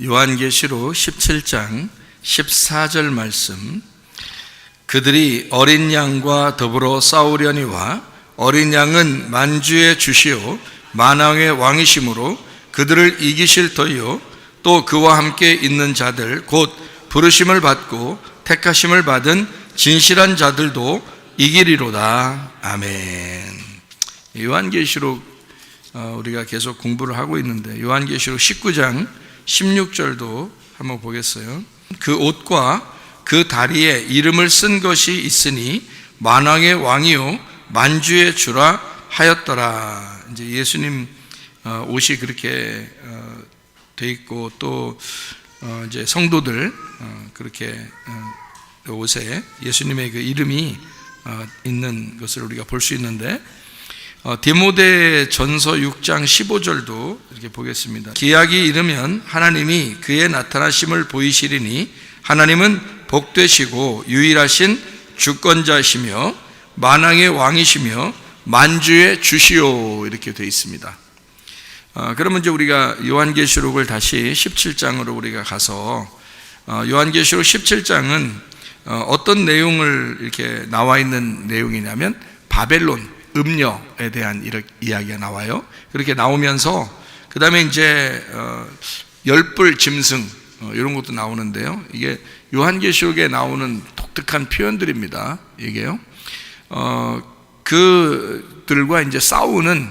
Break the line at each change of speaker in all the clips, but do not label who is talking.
요한계시록 17장 14절 말씀. 그들이 어린 양과 더불어 싸우려니와 어린 양은 만주의 주시오 만왕의 왕이심으로 그들을 이기실 터이요. 또 그와 함께 있는 자들 곧 부르심을 받고 택하심을 받은 진실한 자들도 이기리로다. 아멘. 요한계시록 어, 우리가 계속 공부를 하고 있는데 요한계시록 19장 16절도 한번 보겠어요. 그 옷과 그 다리에 이름을 쓴 것이 있으니 만왕의 왕이요 만주의 주라 하였더라. 이제 예수님 어, 옷이 그렇게 어, 돼 있고 또 어, 이제 성도들 그렇게 옷에 예수님의 그 이름이 있는 것을 우리가 볼 수 있는데 어, 디모데 전서 6장 15절도 이렇게 보겠습니다. 기약이 이르면 하나님이 그의 나타나심을 보이시리니 하나님은 복되시고 유일하신 주권자시며 만왕의 왕이시며 만주의 주시오 이렇게 되어 있습니다. 어, 그러면 이제 우리가 요한계시록을 다시 17장으로 우리가 가서 어, 요한계시록 17장은 어, 어떤 내용을 이렇게 나와 있는 내용이냐면 바벨론 음녀에 대한 이야기가 나와요. 그렇게 나오면서 그 다음에 이제 어, 열불 짐승 어, 이런 것도 나오는데요. 이게 요한계시록에 나오는 독특한 표현들입니다. 이게요. 어, 그들과 이제 싸우는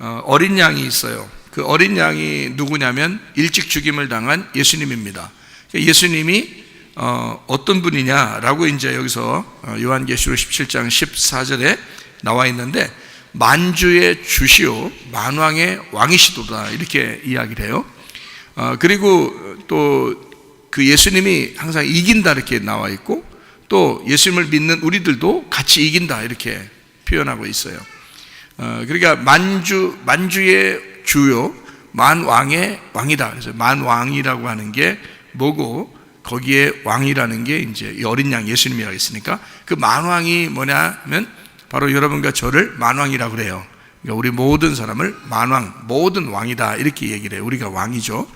어, 어린 양이 있어요. 그 어린 양이 누구냐면 일찍 죽임을 당한 예수님입니다. 예수님이 어, 어떤 분이냐라고 이제 여기서 어, 요한계시록 17장 14절에 나와 있는데 만주의 주시오 만왕의 왕이시도다 이렇게 이야기를 해요. 어, 그리고 또 그 예수님이 항상 이긴다 이렇게 나와 있고 또 예수님을 믿는 우리들도 같이 이긴다 이렇게 표현하고 있어요. 어, 그러니까 만주 만주의 주요 만왕의 왕이다. 그래서 만왕이라고 하는 게 뭐고 거기에 왕이라는 게 이제 어린 양 예수님이라고 했으니까 그 만왕이 뭐냐면 바로 여러분과 저를 만왕이라고 그래요. 그러니까 우리 모든 사람을 만왕, 모든 왕이다 이렇게 얘기를 해요. 우리가 왕이죠.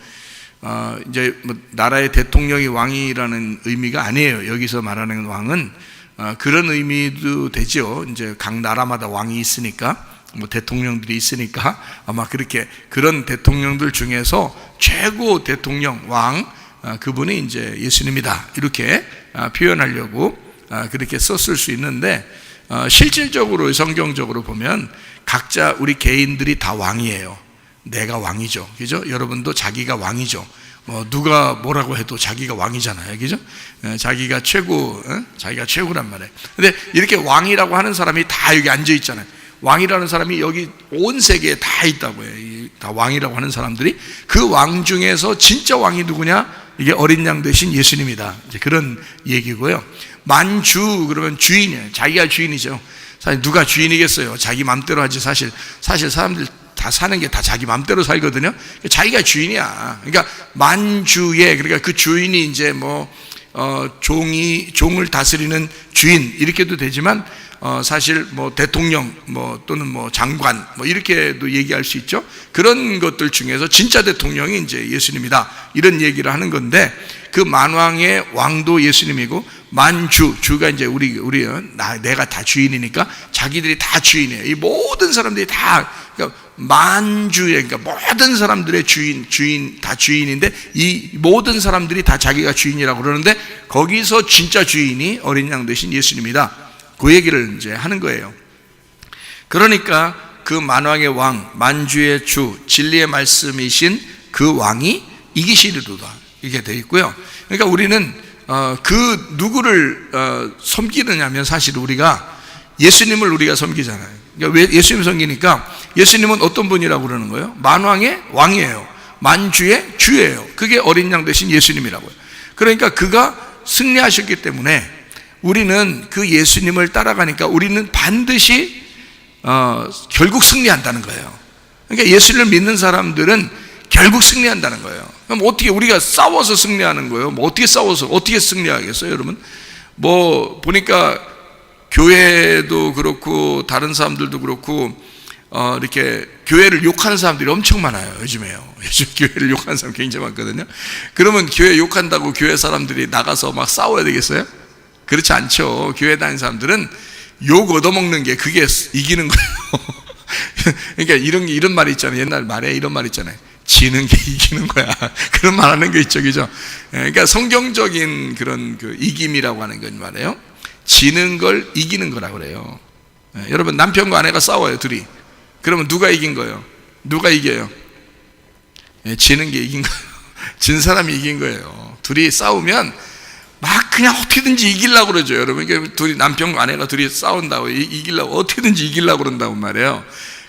어, 이제 뭐 나라의 대통령이 왕이라는 의미가 아니에요. 여기서 말하는 왕은 어, 그런 의미도 되죠. 이제 각 나라마다 왕이 있으니까 뭐 대통령들이 있으니까 아마 그렇게 그런 대통령들 중에서 최고 대통령 왕 어, 그분이 이제 예수님이다 이렇게 어, 표현하려고 어, 그렇게 썼을 수 있는데 어, 실질적으로 성경적으로 보면 각자 우리 개인들이 다 왕이에요. 내가 왕이죠. 그죠? 여러분도 자기가 왕이죠. 뭐 누가 뭐라고 해도 자기가 왕이잖아요. 그죠? 어, 자기가 최고, 어? 자기가 최고란 말이에요. 근데 이렇게 왕이라고 하는 사람이 다 여기 앉아 있잖아요. 왕이라는 사람이 여기 온 세계에 다 있다고요. 다 왕이라고 하는 사람들이 그 왕 중에서 진짜 왕이 누구냐? 이게 어린 양 대신 예수님이다. 이제 그런 얘기고요. 만주 그러면 주인이에요. 자기가 주인이죠. 사실 누가 주인이겠어요? 자기 맘대로 하지 사실 사실 사람들 다 사는 게 다 자기 맘대로 살거든요. 자기가 주인이야. 그러니까 만주의 그러니까 그 주인이 이제 뭐 어, 종이 종을 다스리는 주인 이렇게도 되지만 어, 사실 뭐 대통령 뭐 또는 뭐 장관 뭐 이렇게도 얘기할 수 있죠. 그런 것들 중에서 진짜 대통령이 이제 예수님이다 이런 얘기를 하는 건데 그 만왕의 왕도 예수님이고 만주 주가 이제 우리 우리 나 내가 다 주인이니까 자기들이 다 주인이에요. 이 모든 사람들이 다 그러니까 만주의 그러니까 모든 사람들의 주인 주인 다 주인인데 이 모든 사람들이 다 자기가 주인이라고 그러는데 거기서 진짜 주인이 어린 양 대신 예수님이다. 그 얘기를 이제 하는 거예요. 그러니까 그 만왕의 왕, 만주의 주, 진리의 말씀이신 그 왕이 이기시리로다. 이게 되어 있고요. 그러니까 우리는 어, 그 누구를 어, 섬기느냐면 사실 우리가 예수님을 우리가 섬기잖아요. 그러니까 왜 예수님 섬기니까 예수님은 어떤 분이라고 그러는 거예요? 만왕의 왕이에요. 만주의 주예요. 그게 어린 양 대신 예수님이라고요. 그러니까 그가 승리하셨기 때문에 우리는 그 예수님을 따라가니까 우리는 반드시 어, 결국 승리한다는 거예요. 그러니까 예수를 믿는 사람들은 결국 승리한다는 거예요. 그럼 어떻게 우리가 싸워서 승리하는 거예요? 뭐 어떻게 싸워서 어떻게 승리하겠어요, 여러분? 뭐 보니까 교회도 그렇고 다른 사람들도 그렇고 어, 이렇게 교회를 욕하는 사람들이 엄청 많아요. 요즘에요. 요즘 교회를 욕하는 사람 굉장히 많거든요. 그러면 교회 욕한다고 교회 사람들이 나가서 막 싸워야 되겠어요? 그렇지 않죠. 교회 다니는 사람들은 욕 얻어먹는 게 그게 이기는 거예요. 그러니까 이런 이런 말이 있잖아요. 옛날 말에 이런 말 있잖아요. 지는 게 이기는 거야. 그런 말 하는 게. 그죠? 예, 그러니까 성경적인 그런 그 이김이라고 하는 건 말이에요. 지는 걸 이기는 거라고 그래요. 예, 여러분 남편과 아내가 싸워요, 둘이. 그러면 누가 이긴 거예요? 누가 이겨요? 예, 지는 게 이긴 거예요. 진 사람이 이긴 거예요. 둘이 싸우면 막 그냥 어떻게든지 이기려고 그러죠, 여러분. 그러니까 둘이 남편과 아내가 둘이 싸운다고 이- 이기려고 어떻게든지 이기려고 그런다고 말이에요.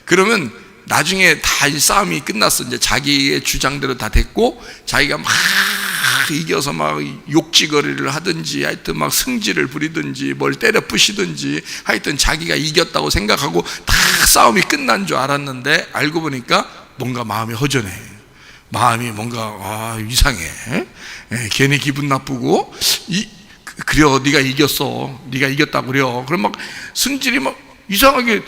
그러면 나중에 다이 싸움이 끝났어. 이제 자기의 주장대로 다 됐고 자기가 막 이겨서 막 욕지거리를 하든지 하여튼 막 승질을 부리든지 뭘 때려 부시든지 하여튼 자기가 이겼다고 생각하고 다 싸움이 끝난 줄 알았는데 알고 보니까 뭔가 마음이 허전해. 마음이 뭔가 아, 이상해. 예, 괜히 기분 나쁘고 이 그래 네가 이겼어. 네가 이겼다 그래. 그럼 막 승질이 막 이상하게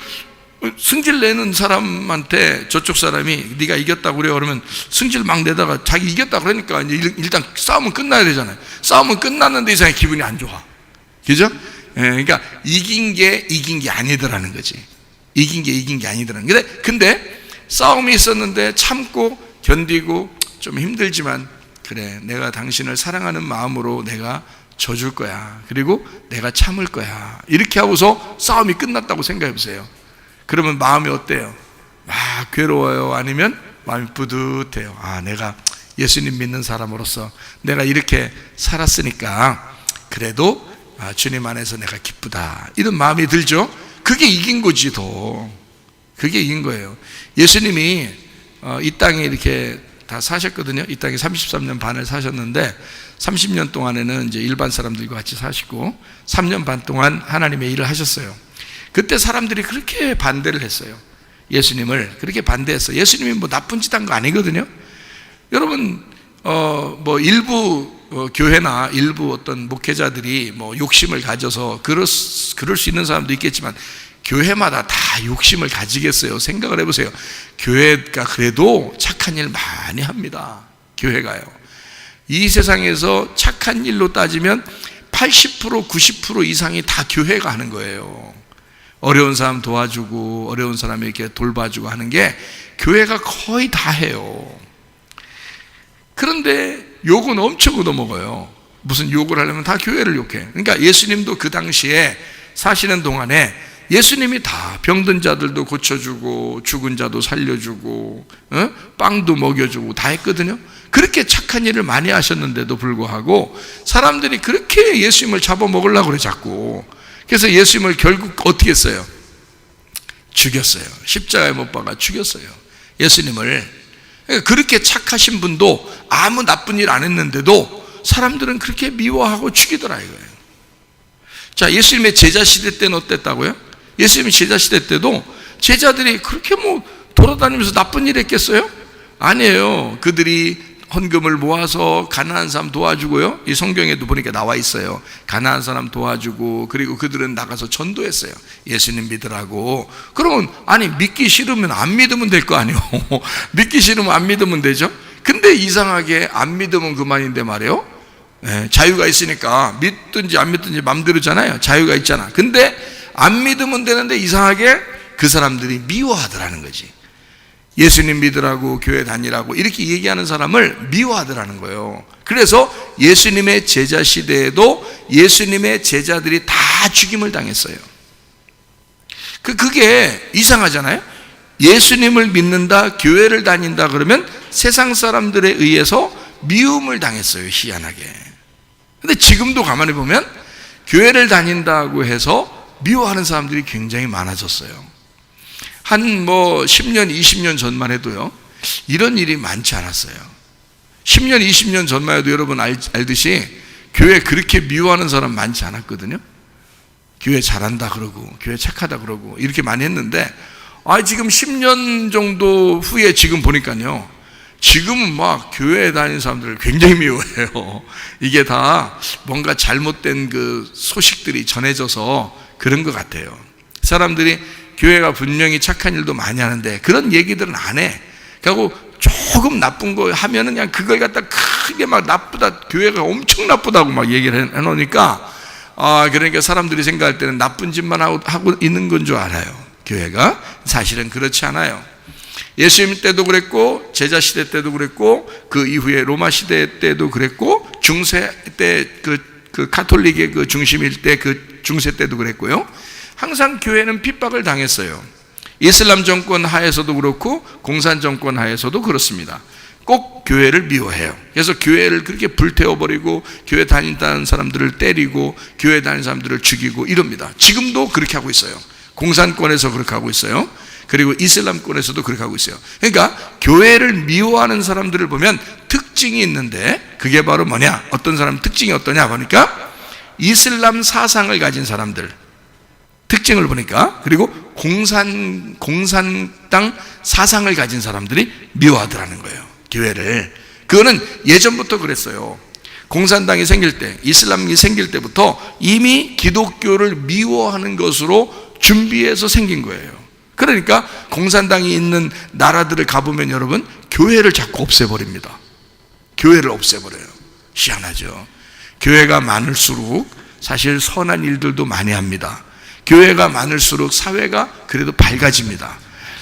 승질 내는 사람한테 저쪽 사람이 네가 이겼다 그래 그러면 승질 막 내다가 자기 이겼다 그러니까 이제 일- 일단 싸움은 끝나야 되잖아요. 싸움은 끝났는데 이상하게 기분이 안 좋아. 그죠? 예, 그러니까 이긴 게 이긴 게 아니더라는 거지. 이긴 게 이긴 게 아니더라는. 근데 근데 싸움이 있었는데 참고 견디고 좀 힘들지만 그래 내가 당신을 사랑하는 마음으로 내가 져줄 거야. 그리고 내가 참을 거야. 이렇게 하고서 싸움이 끝났다고 생각해 보세요. 그러면 마음이 어때요? 막 괴로워요? 아니면 마음이 뿌듯해요? 아, 내가 예수님 믿는 사람으로서 내가 이렇게 살았으니까 그래도 아, 주님 안에서 내가 기쁘다. 이런 마음이 들죠? 그게 이긴 거지, 더. 그게 이긴 거예요. 예수님이 어, 이 땅에 이렇게 다 사셨거든요. 이 땅에 33년 반을 사셨는데 30년 동안에는 이제 일반 사람들과 같이 사시고 3년 반 동안 하나님의 일을 하셨어요. 그때 사람들이 그렇게 반대를 했어요. 예수님을 그렇게 반대했어요. 예수님이 뭐 나쁜 짓 한 거 아니거든요. 여러분 어 뭐 일부 어, 교회나 일부 어떤 목회자들이 뭐 욕심을 가져서 그럴, 수- 그럴 수 있는 사람도 있겠지만 교회마다 다 욕심을 가지겠어요. 생각을 해보세요. 교회가 그래도 착한 일 많이 합니다. 교회가요. 이 세상에서 착한 일로 따지면 80% 90% 이상이 다 교회가 하는 거예요. 어려운 사람 도와주고 어려운 사람에게 돌봐주고 하는 게 교회가 거의 다 해요. 그런데 욕은 엄청 얻어먹어요. 무슨 욕을 하려면 다 교회를 욕해. 그러니까 예수님도 그 당시에 사시는 동안에 예수님이 다 병든 자들도 고쳐주고 죽은 자도 살려주고 어? 빵도 먹여주고 다 했거든요. 그렇게 착한 일을 많이 하셨는데도 불구하고 사람들이 그렇게 예수님을 잡아먹으려고 그래 자꾸. 그래서 예수님을 결국 어떻게 했어요? 죽였어요. 십자가에 못 박아 죽였어요. 예수님을. 그러니까 그렇게 착하신 분도 아무 나쁜 일 안 했는데도 사람들은 그렇게 미워하고 죽이더라 이거예요. 자, 예수님의 제자 시대 때는 어땠다고요? 예수님의 제자 시대 때도 제자들이 그렇게 뭐 돌아다니면서 나쁜 일 했겠어요? 아니에요. 그들이 헌금을 모아서 가난한 사람 도와주고요. 이 성경에도 보니까 나와 있어요. 가난한 사람 도와주고 그리고 그들은 나가서 전도했어요. 예수님 믿으라고. 그러면 아니 믿기 싫으면 안 믿으면 될 거 아니에요. 믿기 싫으면 안 믿으면 되죠. 근데 이상하게 안 믿으면 그만인데 말이에요. 예, 자유가 있으니까 믿든지 안 믿든지 맘대로잖아요. 자유가 있잖아. 근데 안 믿으면 되는데 이상하게 그 사람들이 미워하더라는 거지. 예수님 믿으라고 교회 다니라고 이렇게 얘기하는 사람을 미워하더라는 거예요. 그래서 예수님의 제자 시대에도 예수님의 제자들이 다 죽임을 당했어요. 그 그게 이상하잖아요. 예수님을 믿는다, 교회를 다닌다 그러면 세상 사람들에 의해서 미움을 당했어요. 희한하게. 근데 지금도 가만히 보면 교회를 다닌다고 해서 미워하는 사람들이 굉장히 많아졌어요. 한 뭐 10년, 20년 전만 해도요. 이런 일이 많지 않았어요. 10년, 20년 전만 해도 여러분 알, 알듯이 교회 그렇게 미워하는 사람 많지 않았거든요. 교회 잘한다 그러고 교회 착하다 그러고 이렇게 많이 했는데 아 지금 10년 정도 후에 지금 보니까요. 지금은 막 교회에 다니는 사람들을 굉장히 미워해요. 이게 다 뭔가 잘못된 그 소식들이 전해져서 그런 것 같아요. 사람들이 교회가 분명히 착한 일도 많이 하는데 그런 얘기들은 안 해. 그리고 조금 나쁜 거 하면은 그냥 그걸 갖다 크게 막 나쁘다, 교회가 엄청 나쁘다고 막 얘기를 해 놓으니까 아, 그러니까 사람들이 생각할 때는 나쁜 짓만 하고, 하고 있는 건 줄 알아요. 교회가. 사실은 그렇지 않아요. 예수님 때도 그랬고, 제자 시대 때도 그랬고, 그 이후에 로마 시대 때도 그랬고, 중세 때 그, 그 카톨릭의 그 중심일 때 그 중세 때도 그랬고요. 항상 교회는 핍박을 당했어요. 이슬람 정권 하에서도 그렇고, 공산 정권 하에서도 그렇습니다. 꼭 교회를 미워해요. 그래서 교회를 그렇게 불태워버리고, 교회 다닌다는 사람들을 때리고, 교회 다니는 사람들을 죽이고 이럽니다. 지금도 그렇게 하고 있어요. 공산권에서 그렇게 하고 있어요. 그리고 이슬람권에서도 그렇게 하고 있어요. 그러니까 교회를 미워하는 사람들을 보면 특징이 있는데 그게 바로 뭐냐? 어떤 사람 특징이 어떠냐 보니까 이슬람 사상을 가진 사람들 특징을 보니까 그리고 공산 공산당 사상을 가진 사람들이 미워하더라는 거예요. 교회를. 그거는 예전부터 그랬어요. 공산당이 생길 때, 이슬람이 생길 때부터 이미 기독교를 미워하는 것으로 준비해서 생긴 거예요. 그러니까 공산당이 있는 나라들을 가보면 여러분 교회를 자꾸 없애버립니다. 교회를 없애버려요. 희한하죠. 교회가 많을수록 사실 선한 일들도 많이 합니다. 교회가 많을수록 사회가 그래도 밝아집니다.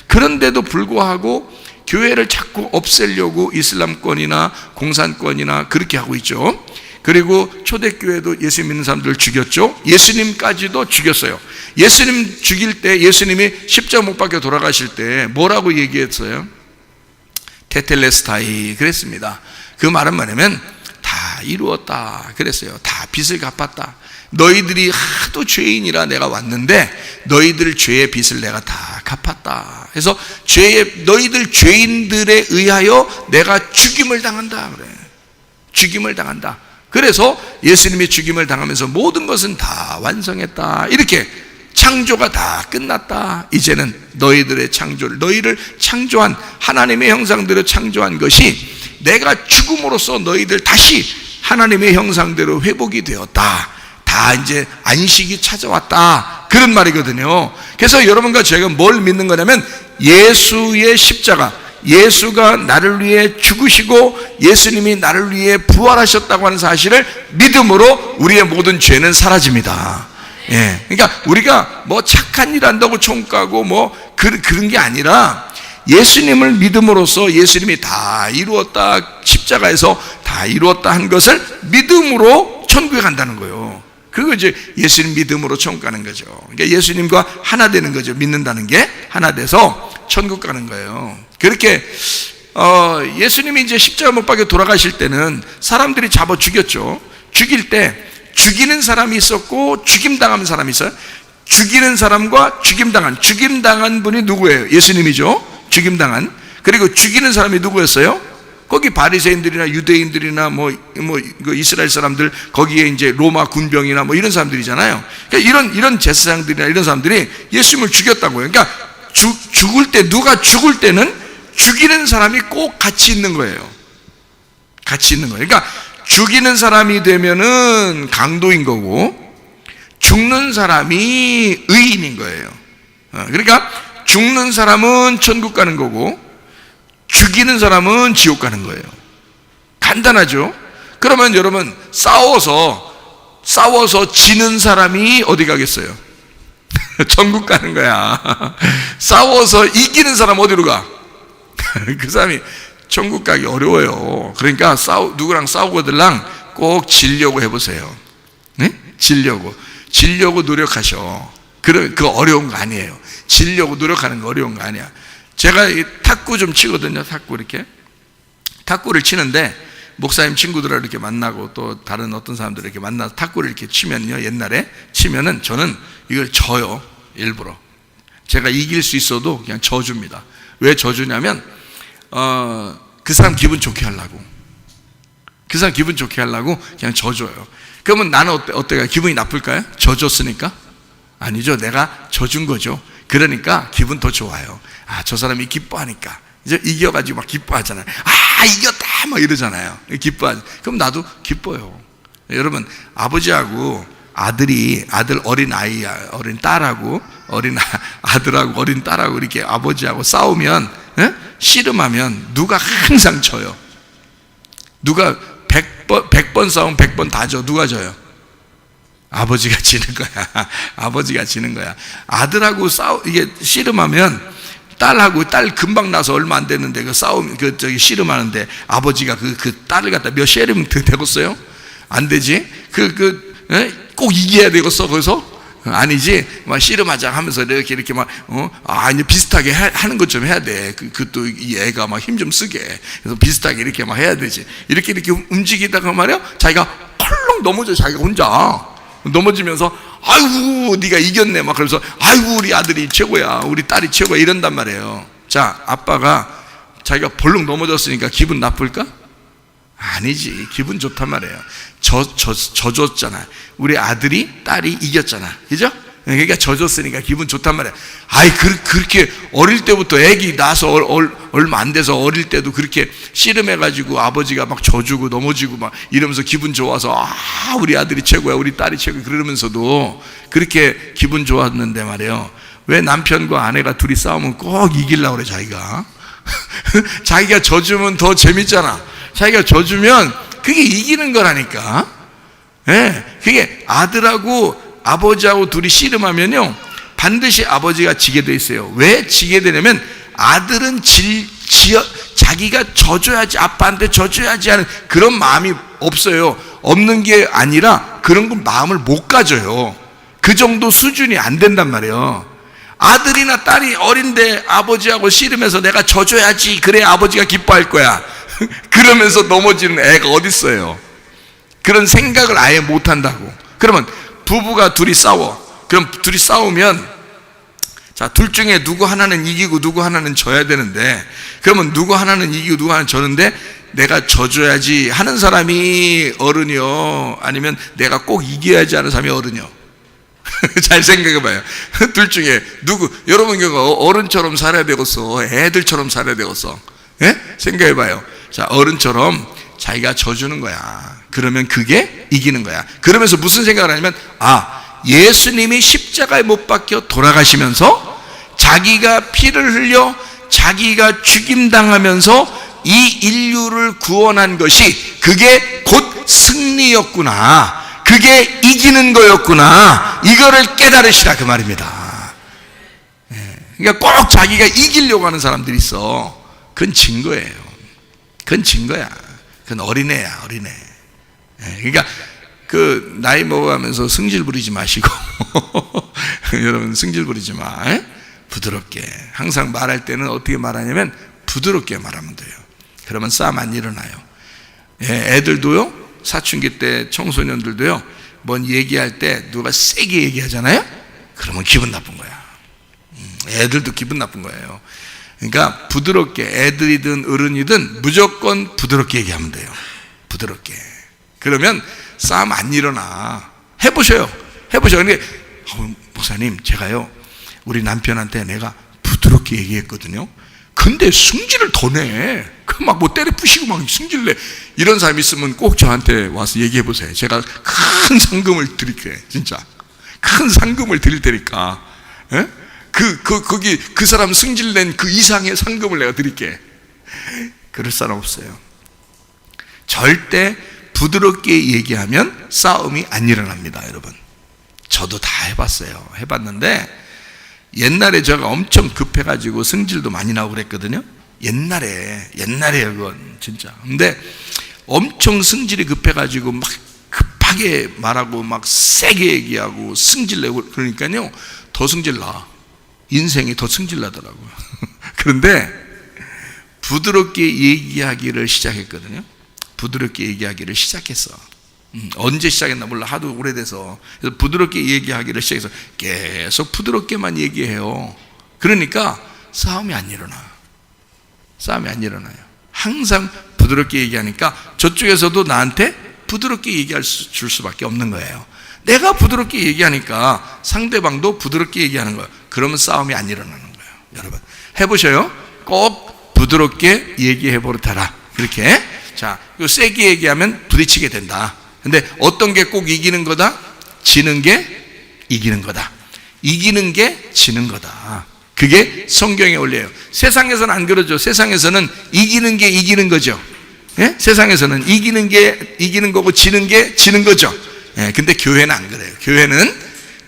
그런데도 불구하고 교회를 자꾸 없애려고 이슬람권이나 공산권이나 그렇게 하고 있죠. 그리고 초대교회도 예수 믿는 사람들을 죽였죠. 예수님까지도 죽였어요. 예수님 죽일 때 예수님이 십자가 못 박혀 돌아가실 때 뭐라고 얘기했어요? 테텔레스타이 그랬습니다. 그 말은 뭐냐면 다 이루었다 그랬어요. 다 빚을 갚았다. 너희들이 하도 죄인이라 내가 왔는데 너희들 죄의 빚을 내가 다 갚았다. 그래서 죄의 너희들 죄인들에 의하여 내가 죽임을 당한다 그래. 죽임을 당한다. 그래서 예수님이 죽임을 당하면서 모든 것은 다 완성했다. 이렇게 창조가 다 끝났다. 이제는 너희들의 창조를, 너희를 창조한 하나님의 형상대로 창조한 것이 내가 죽음으로써 너희들 다시 하나님의 형상대로 회복이 되었다. 다 이제 안식이 찾아왔다. 그런 말이거든요. 그래서 여러분과 제가 뭘 믿는 거냐면 예수의 십자가, 예수가 나를 위해 죽으시고 예수님이 나를 위해 부활하셨다고 하는 사실을 믿음으로 우리의 모든 죄는 사라집니다. 예. 그러니까 우리가 뭐 착한 일 한다고 총 가고 뭐 그, 그런 게 아니라 예수님을 믿음으로써 예수님이 다 이루었다 십자가에서 다 이루었다 한 것을 믿음으로 천국에 간다는 거예요. 그거 이제 예수님 믿음으로 천국 가는 거죠. 그러니까 예수님과 하나 되는 거죠. 믿는다는 게 하나 돼서 천국 가는 거예요. 그렇게 어, 예수님이 이제 십자가 못 박혀 돌아가실 때는 사람들이 잡아 죽였죠. 죽일 때 죽이는 사람이 있었고 죽임 당하는 사람이 있어요. 죽이는 사람과 죽임 당한 죽임 당한 분이 누구예요? 예수님이죠. 죽임 당한 그리고 죽이는 사람이 누구였어요? 거기 바리새인들이나 유대인들이나 뭐뭐 그 이스라엘 사람들 거기에 이제 로마 군병이나 뭐 이런 사람들이잖아요. 그러니까 이런 이런 제사장들이나 이런 사람들이 예수님을 죽였다고요. 그러니까 죽, 죽을 때 누가 죽을 때는 죽이는 사람이 꼭 같이 있는 거예요. 같이 있는 거예요. 그러니까 죽이는 사람이 되면은 강도인 거고 죽는 사람이 의인인 거예요. 어, 그러니까 죽는 사람은 천국 가는 거고 죽이는 사람은 지옥 가는 거예요. 간단하죠? 그러면 여러분 싸워서 싸워서 지는 사람이 어디 가겠어요? 천국 가는 거야. 싸워서 이기는 사람 어디로 가? 그 사람이 천국 가기 어려워요. 그러니까 싸우, 누구랑 싸우고들랑 꼭 지려고 해보세요. 네? 지려고. 지려고 노력하셔. 그, 그 어려운 거 아니에요. 지려고 노력하는 거 어려운 거 아니야. 제가 탁구 좀 치거든요. 탁구 이렇게. 탁구를 치는데 목사님 친구들을 이렇게 만나고 또 다른 어떤 사람들 이렇게 만나서 탁구를 이렇게 치면요. 옛날에 치면은 저는 이걸 져요. 일부러. 제가 이길 수 있어도 그냥 져줍니다. 왜 져주냐면, 어, 그 사람 기분 좋게 하려고. 그 사람 기분 좋게 하려고 그냥 져줘요. 그러면 나는 어때, 어때가 기분이 나쁠까요? 져줬으니까? 아니죠. 내가 져준 거죠. 그러니까 기분 더 좋아요. 아, 저 사람이 기뻐하니까. 이제 이겨가지고 막 기뻐하잖아요. 아, 이겼다! 막 이러잖아요. 기뻐하지. 그럼 나도 기뻐요. 여러분, 아버지하고 아들이 아들 어린 아이야 어린 딸하고 어린 아- 아들하고 어린 딸하고 이렇게 아버지하고 싸우면 예? 씨름하면 누가 항상 져요. 누가 100번 100번 싸우면 100번 다 져. 누가 져요? 아버지가 지는 거야. 아버지가 지는 거야. 아들하고 싸우 이게 씨름하면 딸하고 딸 금방 나서 얼마 안 됐는데 그 싸움 그 저기 씨름하는데 아버지가 그그 딸을 갖다 몇 씨름 되겠어요? 안 되지. 그그꼭 이겨야 되겠어 거기서 아니지 막 씨름하자 하면서 이렇게 이렇게 막어 아, 이제 비슷하게 해- 하는 것 좀 해야 돼. 그, 그또 이 애가 막 힘 좀 쓰게. 그래서 비슷하게 이렇게 막 해야 되지. 이렇게 이렇게 움직이다가 말이야 자기가 컬렁 넘어져 자기가 혼자 넘어지면서 아이고 네가 이겼네. 막 그러면서 아이고 우리 아들이 최고야. 우리 딸이 최고야. 이런단 말이에요. 자 아빠가 자기가 벌렁 넘어졌으니까 기분 나쁠까? 아니지. 기분 좋단 말이에요. 저, 저, 져줬잖아. 우리 아들이 딸이 이겼잖아. 그죠? 그러니까 져줬으니까 기분 좋단 말이야 아이 그, 그렇게 어릴 때부터 애기 나서 얼마 안 돼서 어릴 때도 그렇게 씨름해가지고 아버지가 막 져주고 넘어지고 막 이러면서 기분 좋아서 아 우리 아들이 최고야 우리 딸이 최고야 그러면서도 그렇게 기분 좋았는데 말이에요 왜 남편과 아내가 둘이 싸우면 꼭 이기려고 그래 자기가 자기가 져주면 더 재밌잖아. 자기가 져주면 그게 이기는 거라니까. 예, 그게 아들하고 아버지하고 둘이 씨름하면요, 반드시 아버지가 지게 돼 있어요. 왜 지게 되냐면 아들은 질, 지어, 자기가 져줘야지, 아빠한테 져줘야지 하는 그런 마음이 없어요. 없는 게 아니라 그런 건 마음을 못 가져요. 그 정도 수준이 안 된단 말이에요. 아들이나 딸이 어린데 아버지하고 씨름해서 내가 져줘야지 그래 아버지가 기뻐할 거야 그러면서 넘어지는 애가 어딨어요 그런 생각을 아예 못 한다고 그러면 부부가 둘이 싸워 그럼 둘이 싸우면 자 둘 중에 누구 하나는 이기고 누구 하나는 져야 되는데 그러면 누구 하나는 이기고 누구 하나는 져는데 내가 져줘야지 하는 사람이 어른이요 아니면 내가 꼭 이겨야지 하는 사람이 어른이요 잘 생각해 봐요. 둘 중에 누구 여러분 경우 어른처럼 살아야 되겠어. 애들처럼 살아야 되겠어. 예? 생각해 봐요. 자, 어른처럼 자기가 져주는 거야. 그러면 그게 이기는 거야. 그러면서 무슨 생각을 하냐면 아, 예수님이 십자가에 못 박혀 돌아가시면서 자기가 피를 흘려 자기가 죽임 당하면서 이 인류를 구원한 것이 그게 곧 승리였구나. 그게 이기는 거였구나. 이거를 깨달으시라 그 말입니다. 예. 그러니까 꼭 자기가 이기려고 하는 사람들이 있어. 그건 증거예요. 그건 증거야. 그건 어린애야, 어린애. 예. 그러니까 그 나이 먹어가면서 승질 부리지 마시고 여러분 승질 부리지 마. 예? 부드럽게 항상 말할 때는 어떻게 말하냐면 부드럽게 말하면 돼요. 그러면 싸움 안 일어나요. 예, 애들도요 사춘기 때 청소년들도요 뭔 얘기할 때 누가 세게 얘기하잖아요. 그러면 기분 나쁜 거야. 음, 애들도 기분 나쁜 거예요. 그러니까 부드럽게 애들이든 어른이든 무조건 부드럽게 얘기하면 돼요. 부드럽게. 그러면 싸움 안 일어나. 해보셔요. 해보셔요. 근데 어, 목사님 제가요 우리 남편한테 내가 부드럽게 얘기했거든요. 근데 승질을 더 내. 그막뭐 때려 부시고 막 승질 내. 이런 사람 있으면 꼭 저한테 와서 얘기해 보세요. 제가 큰 상금을 드릴게요. 진짜. 큰 상금을 드릴 테니까. 예? 그, 그, 거기 그 사람 승질 낸 그 이상의 상금을 내가 드릴게. 그럴 사람 없어요. 절대 부드럽게 얘기하면 싸움이 안 일어납니다, 여러분. 저도 다 해봤어요. 해봤는데 옛날에 제가 엄청 급해가지고 승질도 많이 나고 그랬거든요. 옛날에 옛날에 그건 진짜. 근데 엄청 승질이 급해가지고 막 급하게 말하고 막 세게 얘기하고 승질 내고 그러니까요 더 승질 나. 인생이 더 승질 나더라고요. 그런데 부드럽게 얘기하기를 시작했거든요. 부드럽게 얘기하기를 시작했어. 음, 언제 시작했나 몰라 하도 오래돼서 그래서 부드럽게 얘기하기를 시작해서 계속 부드럽게만 얘기해요. 그러니까 싸움이 안 일어나. 싸움이 안 일어나요. 항상 부드럽게 얘기하니까 저쪽에서도 나한테 부드럽게 얘기할 수, 줄 수밖에 없는 거예요. 내가 부드럽게 얘기하니까 상대방도 부드럽게 얘기하는 거예요. 그러면 싸움이 안 일어나는 거예요. 여러분 해보셔요. 꼭 부드럽게 얘기해 버릇하라. 그렇게 자, 이거 세게 얘기하면 부딪히게 된다. 근데 어떤 게 꼭 이기는 거다? 지는 게 이기는 거다. 이기는 게 지는 거다. 그게 성경에 올려요. 세상에서는 안 그러죠. 세상에서는 이기는 게 이기는 거죠. 예? 세상에서는 이기는 게 이기는 거고 지는 게 지는 거죠. 예, 근데 교회는 안 그래요. 교회는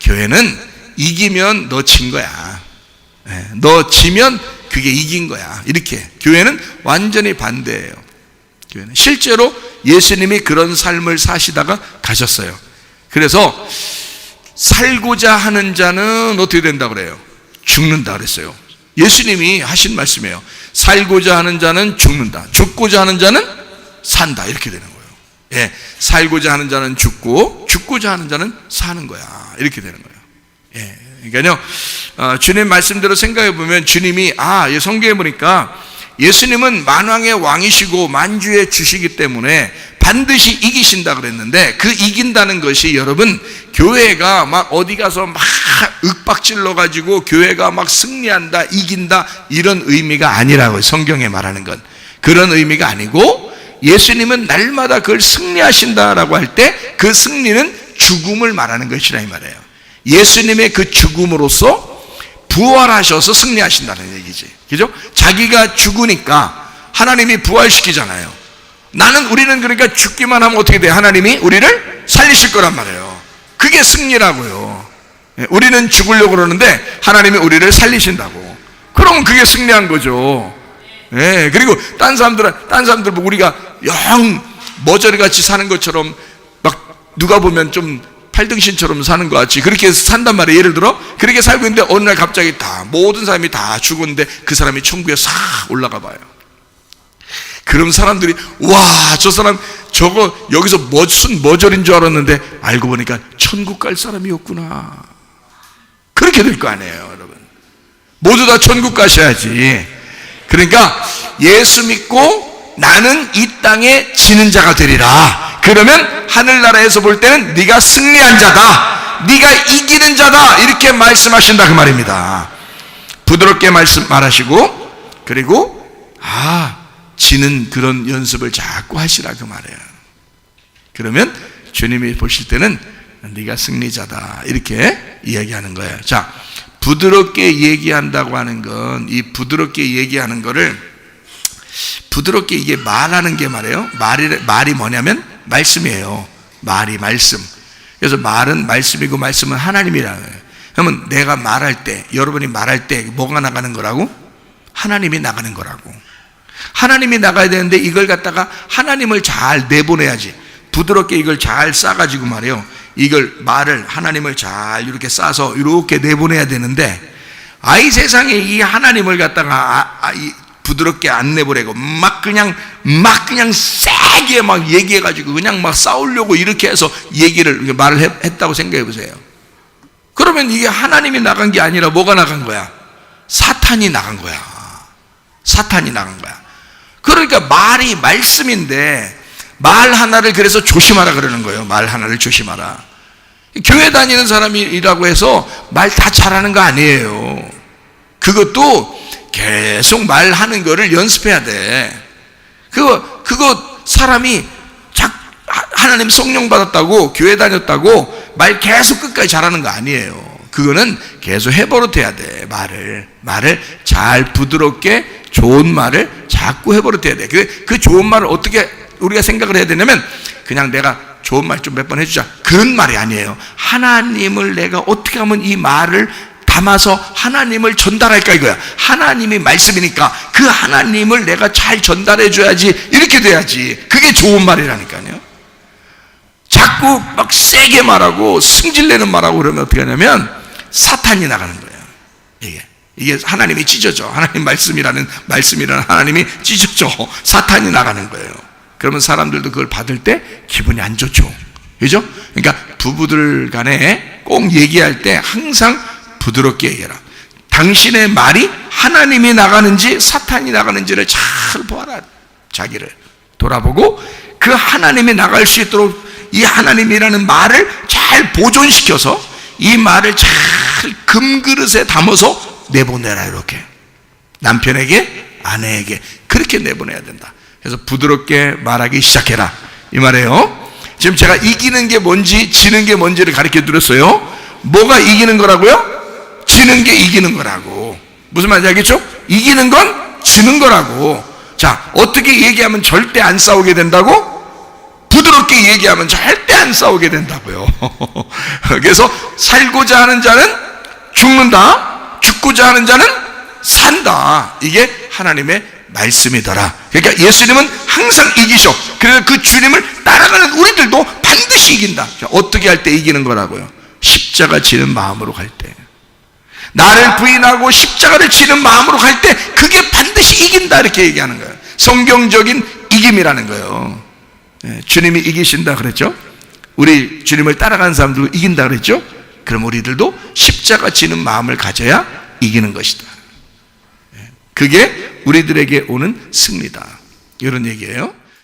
교회는 이기면 너 진 거야. 예, 너 지면 그게 이긴 거야. 이렇게 교회는 완전히 반대예요. 교회는 실제로 예수님이 그런 삶을 사시다가 가셨어요. 그래서 살고자 하는 자는 어떻게 된다 그래요? 죽는다 그랬어요. 예수님이 하신 말씀이에요. 살고자 하는 자는 죽는다. 죽고자 하는 자는 산다. 이렇게 되는 거예요. 예, 살고자 하는 자는 죽고 죽고자 하는 자는 사는 거야. 이렇게 되는 거예요. 예, 그러니까요. 어, 주님 말씀대로 생각해 보면 주님이 아, 이 성경에 보니까 예수님은 만왕의 왕이시고 만주의 주시기 때문에 반드시 이기신다 그랬는데 그 이긴다는 것이 여러분 교회가 막 어디 가서 막 윽박질러 가지고 교회가 막 승리한다 이긴다 이런 의미가 아니라고 성경에 말하는 건 그런 의미가 아니고 예수님은 날마다 그걸 승리하신다라고 할 때 그 승리는 죽음을 말하는 것이라 이 말이에요. 예수님의 그 죽음으로써 부활하셔서 승리하신다는 얘기지. 그죠? 자기가 죽으니까 하나님이 부활시키잖아요. 나는 우리는 그러니까 죽기만 하면 어떻게 돼? 하나님이 우리를 살리실 거란 말이에요. 그게 승리라고요. 예, 우리는 죽으려고 그러는데 하나님이 우리를 살리신다고. 그럼 그게 승리한 거죠. 예, 그리고 딴 사람들은 딴 사람들 보고 우리가 영 머저리 같이 사는 것처럼 막 누가 보면 좀 팔등신처럼 사는 것 같이 그렇게 산단 말이에요. 예를 들어 그렇게 살고 있는데 어느 날 갑자기 다 모든 사람이 다 죽었는데 그 사람이 천국에 싹 올라가 봐요. 그럼 사람들이 와 저 사람 저거 여기서 무슨 머저린 줄 알았는데 알고 보니까 천국 갈 사람이었구나. 그렇게 될 거 아니에요, 여러분. 모두 다 천국 가셔야지. 그러니까 예수 믿고 나는 이 땅에 지는 자가 되리라. 그러면 하늘나라에서 볼 때는 네가 승리한 자다. 네가 이기는 자다. 이렇게 말씀하신다 그 말입니다. 부드럽게 말씀 말하시고 그리고 아 지는 그런 연습을 자꾸 하시라 그 말이에요. 그러면 주님이 보실 때는 네가 승리자다 이렇게 이야기하는 거예요. 자, 부드럽게 얘기한다고 하는 건 이 부드럽게 얘기하는 거를 부드럽게 이게 말하는 게 말이에요. 말이 말이 뭐냐면 말씀이에요. 말이 말씀. 그래서 말은 말씀이고 말씀은 하나님이라는 거예요. 그러면 내가 말할 때 여러분이 말할 때 뭐가 나가는 거라고? 하나님이 나가는 거라고. 하나님이 나가야 되는데 이걸 갖다가 하나님을 잘 내보내야지. 부드럽게 이걸 잘 싸가지고 말이에요. 이걸 말을 하나님을 잘 이렇게 싸서 이렇게 내보내야 되는데 아이 세상에 이 하나님을 갖다가 아, 아, 이 부드럽게 안 내보내고 막 그냥 막 그냥 세게 막 얘기해가지고 그냥 막 싸우려고 이렇게 해서 얘기를 말을 했, 했다고 생각해 보세요. 그러면 이게 하나님이 나간 게 아니라 뭐가 나간 거야? 사탄이 나간 거야. 사탄이 나간 거야. 그러니까 말이 말씀인데 말 하나를 그래서 조심하라 그러는 거예요. 말 하나를 조심하라. 교회 다니는 사람이라고 해서 말 다 잘하는 거 아니에요. 그것도 계속 말하는 거를 연습해야 돼. 그거, 그거 사람이 작, 하나님 성령 받았다고, 교회 다녔다고, 말 계속 끝까지 잘하는 거 아니에요. 그거는 계속 해버릇해야 돼, 말을. 말을 잘 부드럽게 좋은 말을 자꾸 해버릇해야 돼. 그, 그 좋은 말을 어떻게 우리가 생각을 해야 되냐면, 그냥 내가 좋은 말 좀 몇 번 해주자. 그런 말이 아니에요. 하나님을 내가 어떻게 하면 이 말을 담아서 하나님을 전달할까 이거야. 하나님이 말씀이니까 그 하나님을 내가 잘 전달해 줘야지. 이렇게 돼야지. 그게 좋은 말이라니까요. 자꾸 막 세게 말하고 승질내는 말하고 그러면 어떻게 하냐면 사탄이 나가는 거예요. 이게. 이게 하나님이 찢어져. 하나님 말씀이라는 말씀이라는 하나님이 찢어져. 사탄이 나가는 거예요. 그러면 사람들도 그걸 받을 때 기분이 안 좋죠. 그죠? 그러니까 부부들 간에 꼭 얘기할 때 항상 부드럽게 얘기해라. 당신의 말이 하나님이 나가는지 사탄이 나가는지를 잘 보아라. 자기를 돌아보고 그 하나님이 나갈 수 있도록 이 하나님이라는 말을 잘 보존시켜서 이 말을 잘 금그릇에 담아서 내보내라 이렇게 남편에게 아내에게 그렇게 내보내야 된다. 그래서 부드럽게 말하기 시작해라 이 말이에요. 지금 제가 이기는 게 뭔지 지는 게 뭔지를 가르쳐 드렸어요. 뭐가 이기는 거라고요? 지는 게 이기는 거라고. 무슨 말인지 알겠죠? 이기는 건 지는 거라고. 자, 어떻게 얘기하면 절대 안 싸우게 된다고? 부드럽게 얘기하면 절대 안 싸우게 된다고요. 그래서 살고자 하는 자는 죽는다. 죽고자 하는 자는 산다. 이게 하나님의 말씀이더라. 그러니까 예수님은 항상 이기셔. 그래서 그 주님을 따라가는 우리들도 반드시 이긴다. 자, 어떻게 할 때 이기는 거라고요? 십자가 지는 마음으로 갈 때. 나를 부인하고 십자가를 지는 마음으로 갈 때 그게 반드시 이긴다 이렇게 얘기하는 거예요. 성경적인 이김이라는 거예요. 예, 주님이 이기신다 그랬죠? 우리 주님을 따라가는 사람들도 이긴다 그랬죠? 그럼 우리들도 십자가 지는 마음을 가져야 이기는 것이다. 예, 그게 우리들에게 오는 승리다. 이런 얘기예요.